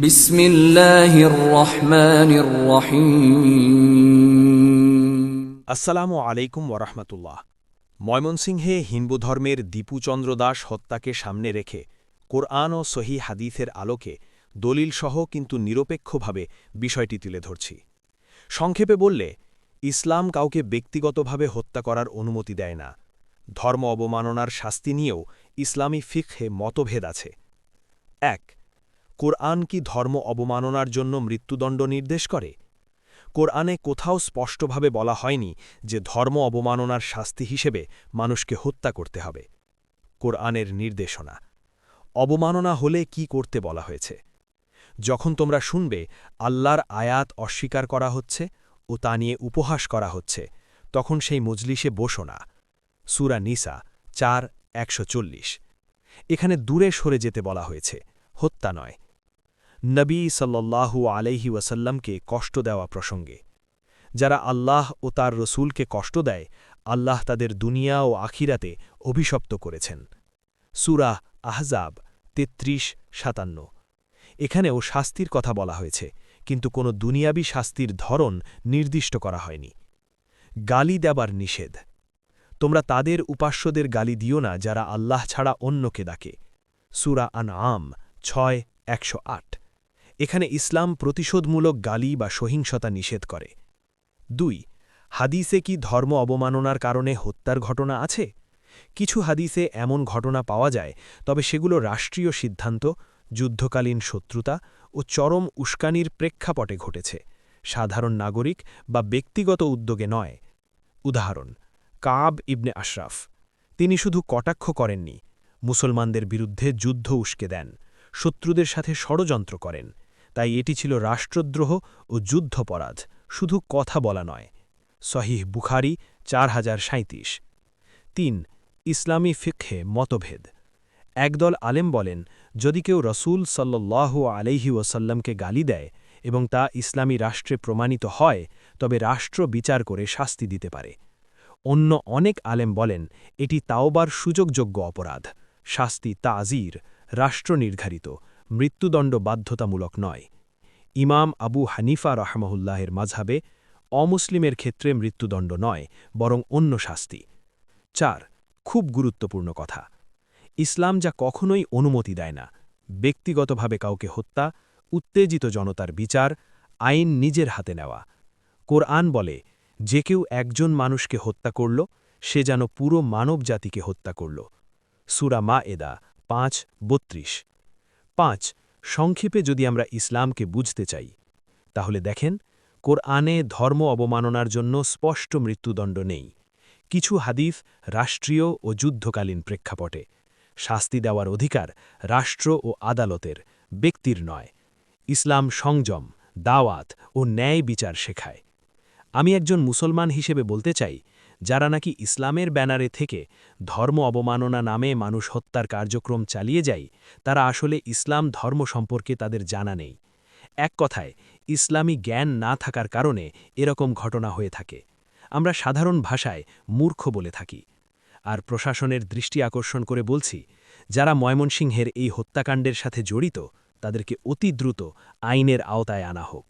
বিসমিল্লাহির আসসালামু আলাইকুম ওরহমতুল্লাহ ময়মনসিংহে হিন্দু ধর্মের দীপুচন্দ্র দাস হত্যাকে সামনে রেখে কোরআন ও সহি হাদিসের আলোকে দলিলসহ কিন্তু নিরপেক্ষভাবে বিষয়টি তুলে ধরছি। সংক্ষেপে বললে, ইসলাম কাউকে ব্যক্তিগতভাবে হত্যা করার অনুমতি দেয় না। ধর্ম অবমাননার শাস্তি নিয়েও ইসলামী ফিক্ষে মতভেদ আছে। এক কোরআন কি ধর্ম অবমাননার জন্য মৃত্যুদণ্ড নির্দেশ করে? কোরআনে কোথাও স্পষ্টভাবে বলা হয়নি যে ধর্ম অবমাননার শাস্তি হিসেবে মানুষকে হত্যা করতে হবে। কোরআনের নির্দেশনা। অবমাননা হলে কি করতে বলা হয়েছে? যখন তোমরা শুনবে আল্লাহর আয়াত অস্বীকার করা হচ্ছে ও তা নিয়ে উপহাস করা হচ্ছে, তখন সেই মজলিসে বসো না। সুরা নিসা চার একশো এখানে দূরে সরে যেতে বলা হয়েছে, হত্যা নয়। নবী সাল্লাল্লাহু আলাইহি ওয়াসাল্লামকে কষ্ট দেওয়া প্রসঙ্গে। যারা আল্লাহ ও তার রসুলকে কষ্ট দেয়, আল্লাহ তাদের দুনিয়া ও আখিরাতে অভিশপ্ত করেছেন। সুরাহ আহজাব তেত্রিশ, সাতান্ন। এখানেও শাস্তির কথা বলা হয়েছে, কিন্তু কোনো দুনিয়াবি শাস্তির ধরন নির্দিষ্ট করা হয়নি। গালি দেবার নিষেধ। তোমরা তাদের উপাস্যদের গালি দিও না যারা আল্লাহ ছাড়া অন্যকে ডাকে। সুরা আন আম ছয়, একশো আট। এখানে ইসলাম প্রতিশোধমূলক গালি বা সহিংসতা নিষেধ করে। দুই, হাদিসে কি ধর্ম অবমাননার কারণে হত্যার ঘটনা আছে? কিছু হাদিসে এমন ঘটনা পাওয়া যায়, তবে সেগুলো রাষ্ট্রীয় সিদ্ধান্ত, যুদ্ধকালীন শত্রুতা ও চরম উস্কানির প্রেক্ষাপটে ঘটেছে, সাধারণ নাগরিক বা ব্যক্তিগত উদ্যোগে নয়। উদাহরণ, কাব ইবনে আশরাফ, তিনি শুধু কটাক্ষ করেননি, মুসলমানদের বিরুদ্ধে যুদ্ধ উস্কে দেন, শত্রুদের সাথে ষড়যন্ত্র করেন। তাই এটি ছিল রাষ্ট্রদ্রোহ ও যুদ্ধপরাধ, শুধু কথা বলা নয়। সহিহ বুখারি চার হাজার সাঁত্রিশ তিন, ইসলামী ফিক্ষে মতভেদ। একদল আলেম বলেন, যদি কেউ রসুল সাল্লাহ আলাইহি ওসাল্লামকে গালি দেয় এবং তা ইসলামী রাষ্ট্রে প্রমাণিত হয়, তবে রাষ্ট্র বিচার করে শাস্তি দিতে পারে। অন্য অনেক আলেম বলেন, এটি তাওবার সুযোগযোগ্য অপরাধ। শাস্তি তাজির, রাষ্ট্র নির্ধারিত। মৃত্যুদণ্ড বাধ্যতামূলক নয়। ইমাম আবু হানিফা রহমহুল্লাহের মাঝাবে অমুসলিমের ক্ষেত্রে মৃত্যুদণ্ড নয়, বরং অন্য শাস্তি। চার, খুব গুরুত্বপূর্ণ কথা। ইসলাম যা কখনোই অনুমতি দেয় না। ব্যক্তিগতভাবে কাউকে হত্যা, উত্তেজিত জনতার বিচার, আইন নিজের হাতে নেওয়া। কোরআন বলে, যে কেউ একজন মানুষকে হত্যা করল, সে যেন পুরো মানব জাতিকে হত্যা করল। সুরা মা এদা পাঁচ, বত্রিশ। পাঁচ, সংক্ষেপে যদি আমরা ইসলামকে বুঝতে চাই, তাহলে দেখেন, কোরআনে ধর্ম অবমাননার জন্য স্পষ্ট মৃত্যুদণ্ড নেই। কিছু হাদিফ রাষ্ট্রীয় ও যুদ্ধকালীন প্রেক্ষাপটে। শাস্তি দেওয়ার অধিকার রাষ্ট্র ও আদালতের, ব্যক্তির নয়। ইসলাম সংযম, দাওয়াত ও ন্যায় বিচার শেখায়। আমি একজন মুসলমান হিসেবে বলতে চাই যারা নাকি ইসলামের ব্যানারে থেকে ধর্ম অবমাননা নামে মানুষ হত্যার কার্যক্রম চালিয়ে যায়, তারা আসলে ইসলাম ধর্ম সম্পর্কে তাদের জানা নেই। এক কথায়, ইসলামী জ্ঞান না থাকার কারণে এরকম ঘটনা হয়ে থাকে। আমরা সাধারণ ভাষায় মূর্খ বলে থাকি। আর প্রশাসনের দৃষ্টি আকর্ষণ করে বলছি, যারা ময়মনসিংহের এই হত্যাকাণ্ডের সাথে জড়িত, তাদেরকে অতি দ্রুত আইনের আওতায় আনা হোক।